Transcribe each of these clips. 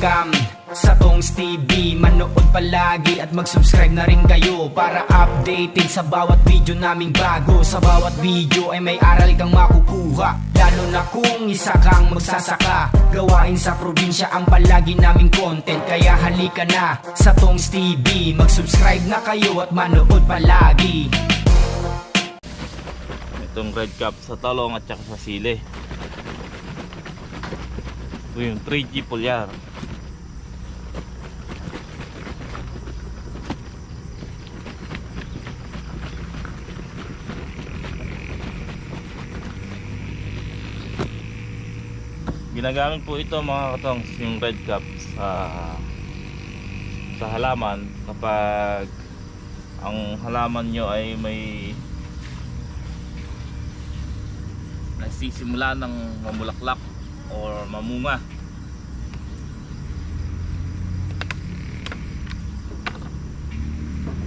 Welcome. Sa Tongs TV Manood palagi at mag-subscribe na rin kayo Para updated sa bawat video naming bago. Sa bawat video ay may aral kang makukuha Lalo na kung isa kang magsasaka. Gawain sa probinsya ang palagi naming content Kaya halika na sa Tongs TV Mag-subscribe na kayo at manood palagi. Itong red cap sa talong at saka sa sili. Ito yung 3G pulyar. Ginagamit po ito mga katong yung red cap sa sa halaman. Kapag ang halaman nyo ay may nagsisimula ng mamulaklak or mamunga.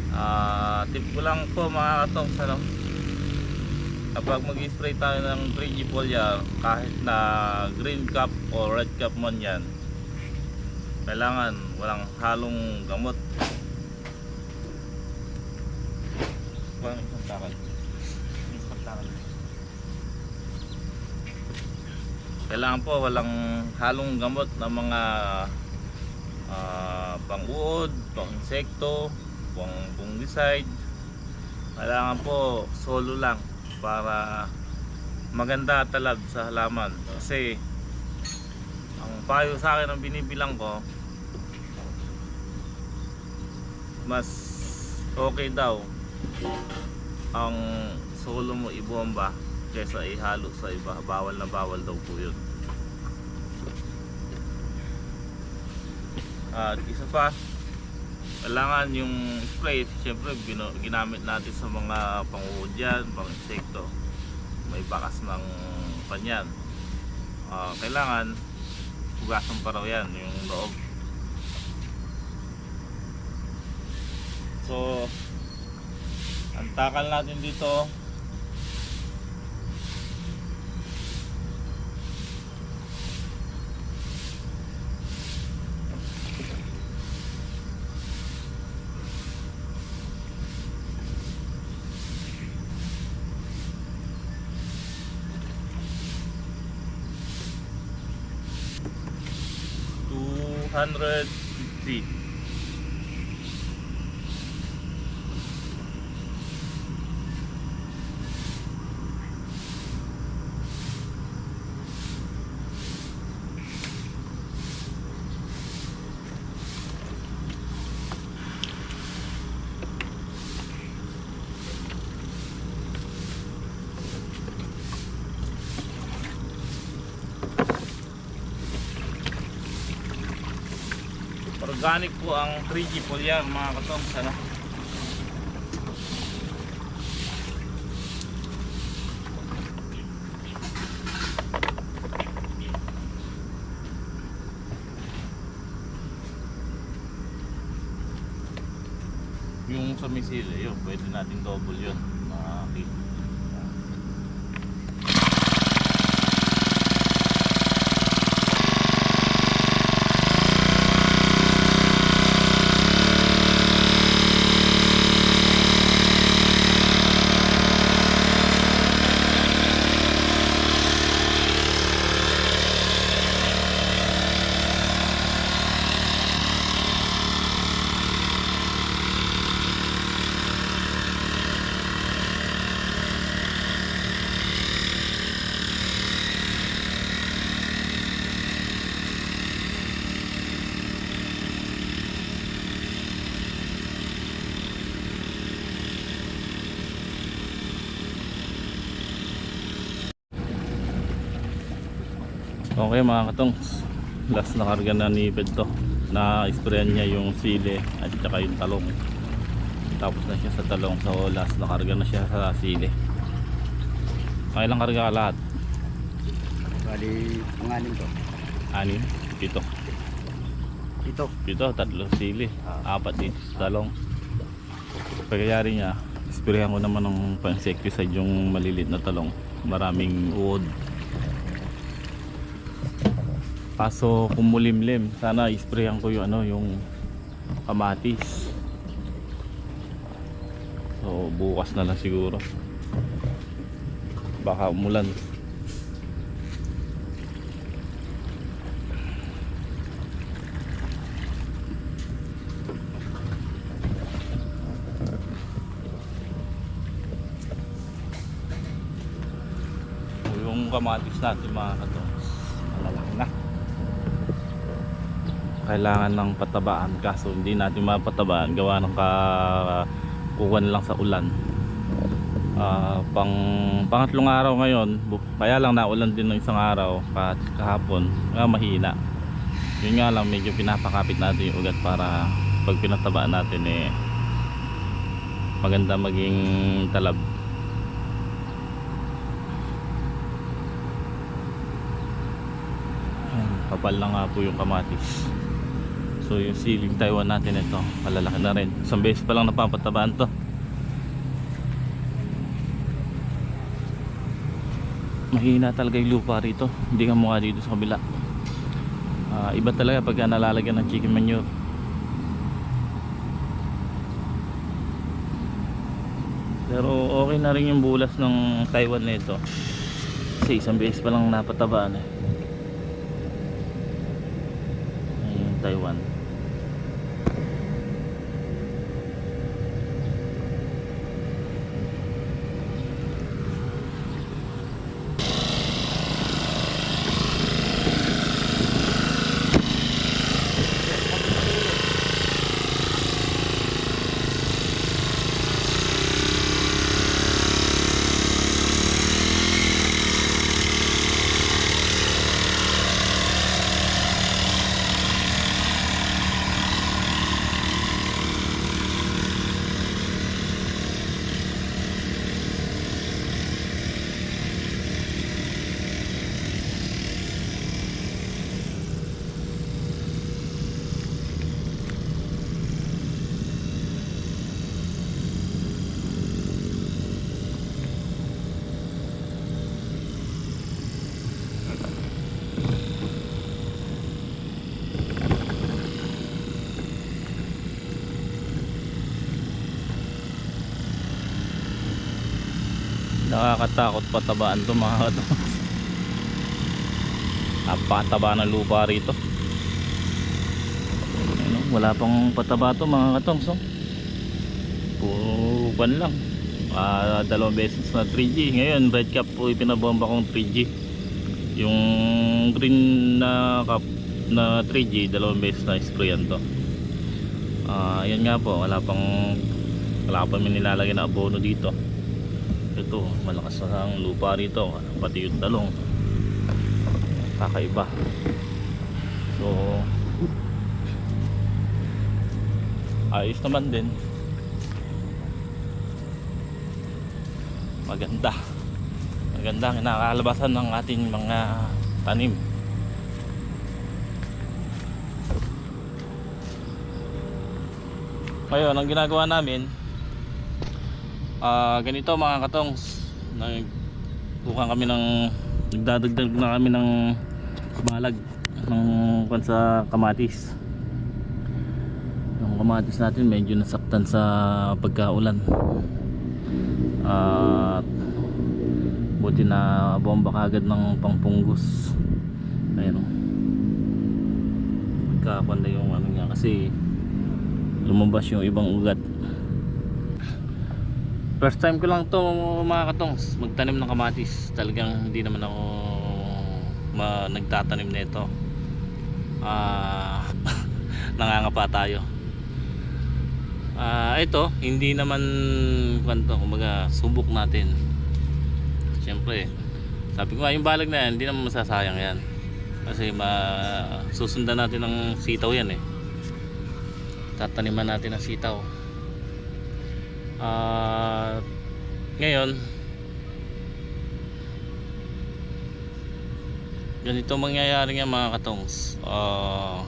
Ah, tip ko lang po mga katongs ano kapag mag-spray tayo ng 3G foliar kahit na green cap o red cap man yan kailangan walang halong gamot. Walang isang takal. Kailangan po walang halong gamot na mga ah, pang-uod, pang-insekto, pang fungicide. Kailangan po solo lang para maganda talab sa halaman. Kasi ang payo sa akin ang binibilang ko mas okay daw ang solo mo ibomba kesa ihalo sa iba bawal na bawal daw po yun at isa pa kailangan yung spray syempre ginamit natin sa mga panguhod yan pang insekto. May bakas ng panyan Ah, kailangan hugasan pa raw yan yung loob. So ang takal natin dito 150 Organic po ang 3G foliar mga katong sana. Yung sa misili, yun, pwede natin double yun. Okay mga katong last na karga na ni Pedro. Na sprayan niya yung sili at saka yung talong. Tapos na siya sa talong. So last na karga na siya sa sili. Kailang karga ka lahat? Bali, panganin to. anin? pito. Ito. pito tatlo sili. Apat dito sa talong. Pagkayari niya sprayan ko naman ng pang-insecticide yung malilit na talong. Maraming uod Kaso kumulimlim, sana isprayan ko yung ano, yung kamatis. So bukas na lang siguro. Baka umulan. yung kamatis natin mga katos malalaki na kailangan ng patabaan kaso hindi natin mapatabaan gawa ng ka kuwan lang sa ulan. Ah, pang pangatlong araw ngayon kaya lang naulan din ng isang araw kahapon nga mahina. Yun nga lang medyo pinapakapit natin yung ugat para pag pinatabaan natin eh maganda maging talab. Kapal na nga po yung kamatis so yung siling Taiwan natin ito malalaki na rin. Isang beses pa lang napapatabaan to. Mahina talaga yung lupa rito. Hindi ka mukha dito sa kabila. Ah, iba talaga pagka nalalagyan ng chicken manure. Pero okay na rin yung bulas ng Taiwan nito. Kasi isang beses pa lang napatabaan eh. Yung Taiwan nakakatakot patabaan to mga kato napakataba ng lupa rito. Ano, wala pang pataba to mga katong so puro ban lang. Ah, dalawang beses na 3G ngayon red cap po ipinabomba kong 3G yung green na cap na 3G dalawang beses na sprayan to. Ah yan nga po wala pang wala pa may nilalagay na abono dito ito malakas na ang lupa rito pati yung talong. Kakaiba. So ayos naman din. Maganda. Maganda ang nakakalabasan ng ating mga tanim. Ngayon ang ginagawa namin Ah, ganito mga katongs nagbukan kami ng nagdadagdag na kami ng balag ng kwan sa kamatis. Yung kamatis natin medyo nasaktan sa pagkaulan. At buti na bomba kagad ng pangpunggos ayun. O magkakwan na yung ano niya kasi lumabas yung ibang ugat First time ko lang to mga katongs magtanim ng kamatis. Talagang hindi naman ako nagtatanim nito. Ah nangangapa tayo. Ah ito, hindi naman kanto kumbaga subok natin. Siyempre, sabi ko nga yung balag na yan, hindi naman masasayang yan. Kasi ma susundan natin ng sitaw yan eh. Tataniman natin ng sitaw. At ngayon ganito mangyayari nga mga katongs. Ah,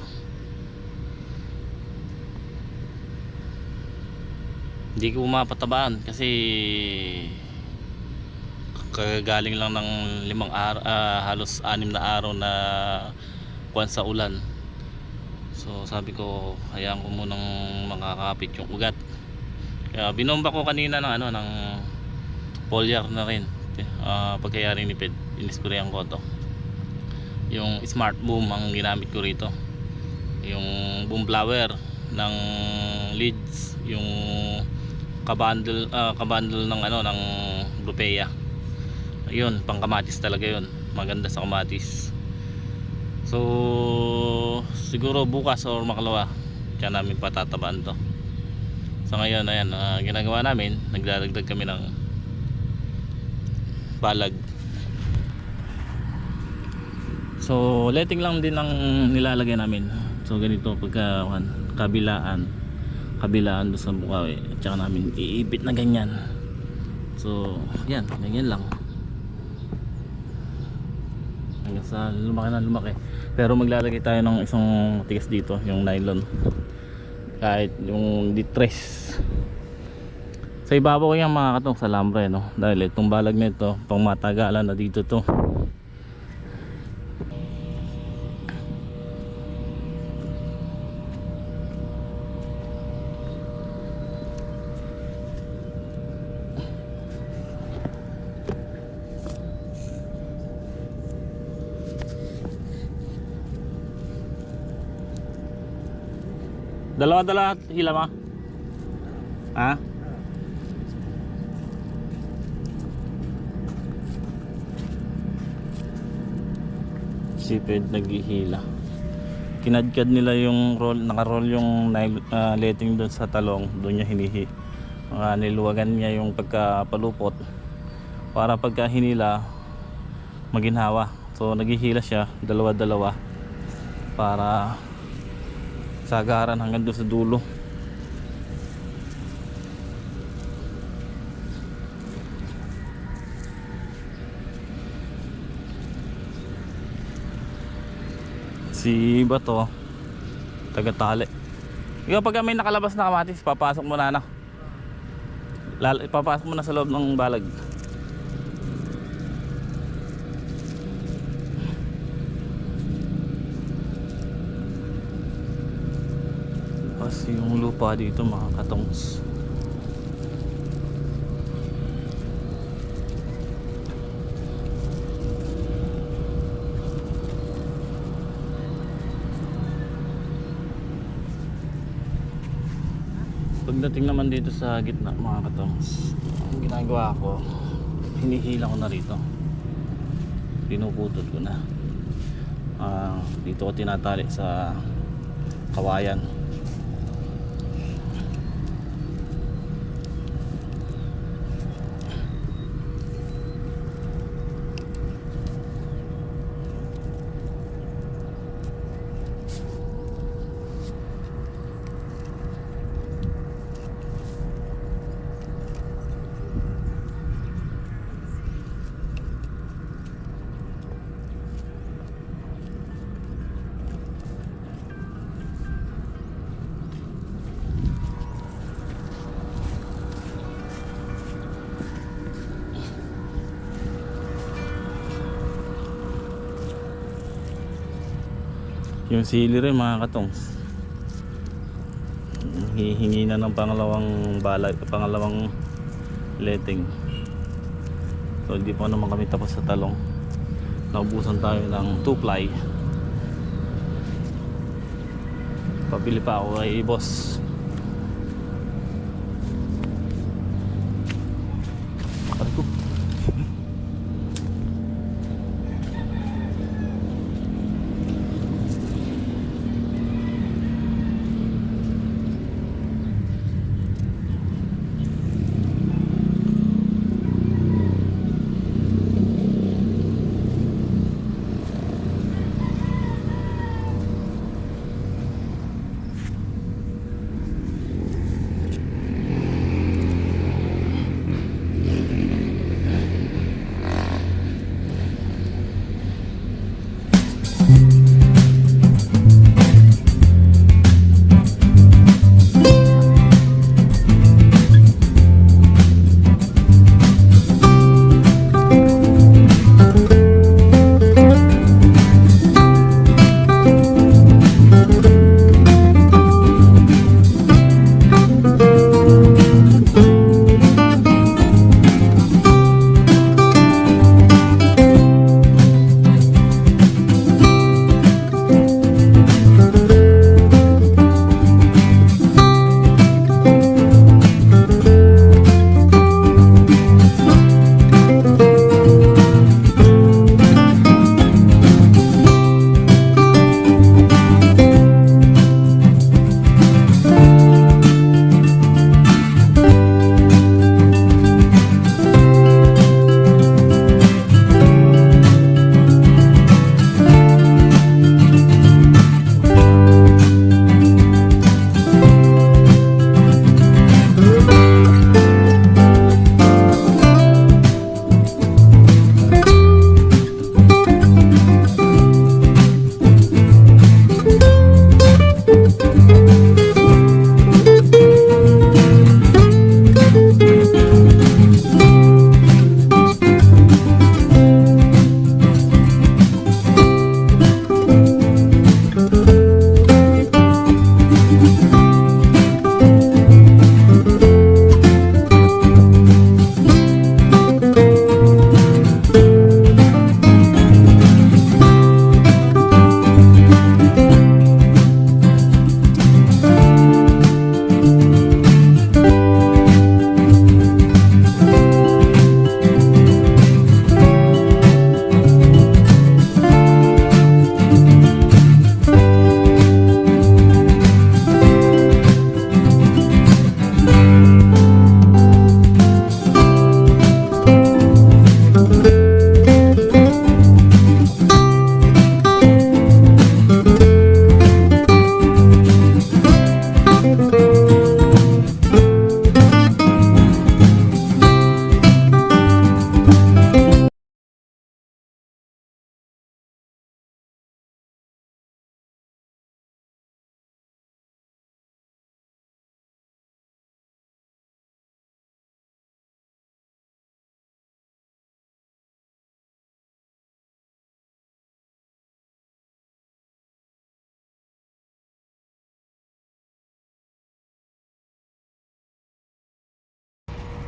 hindi ko mapatabaan kasi kagaling lang ng limang araw halos anim na araw na puwan sa ulan. So sabi ko hayaan ko munang makakapit yung ugat. Kaya binomba ko kanina ng ano ng foliar na rin. Uh, pagkayari ni Ped inisprayan ko to yung smart boom ang ginamit ko rito. Yung boom blower ng leads yung kabundle ah, kabundle ng ano ng Grupea ayun pang kamatis talaga yun. Maganda sa kamatis. So siguro bukas or makalawa kaya namin patatabaan to. So ngayon ayan ah, ginagawa namin nagdadagdag kami ng balag. So letting lang din ang nilalagay namin. So ganito pagka kabilaan. Kabilaan doon sa bukawi at saka namin iipit na ganyan. So yan. Ganyan lang. Hanggang sa lumaki na lumaki. Pero maglalagay tayo ng isang matigas dito yung nylon. Kahit yung distress sa ibabaw ko yan mga katong sa lambre no dahil itong balag nito pang matagalan na dito to Dalawa-dalawa hila ma? Ha? Sipid naghihila. Kinadkad nila yung roll, naka-roll yung nile, ah, letting doon sa talong, doon niya hinihi. Mga niluwagan niya yung pagkapalupot para pagka hinila maginhawa. So naghihila siya dalawa-dalawa para sagaran hanggang doon sa dulo si Bato taga-tali. Ikaw pag may nakalabas na kamatis papasok mo na na Lal papasok mo na sa loob ng balag. Kasi yung lupa dito mga katongs pagdating naman dito sa gitna mga katongs ang ginagawa ko hinihila ko na rito. Pinuputol ko na. Ah, dito ko tinatali sa kawayan yung sili rin mga katongs hihingi na ng pangalawang balag pangalawang letting. So hindi pa naman kami tapos sa talong. Naubusan tayo ng 2 ply pabili pa ako kay boss. Aray ko.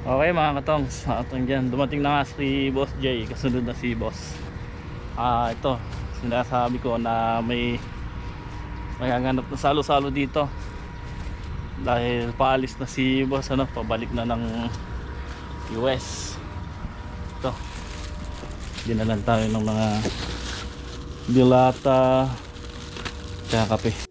Okay mga katong, sa atong dyan, dumating na nga si Boss Jay, kasunod na si Boss. Ah, ito, sinasabi ko na may magaganap na salo-salo dito. Dahil paalis na si Boss, ano, pabalik na ng US. Ito, dinalan tayo ng mga dilata, tsaka kape.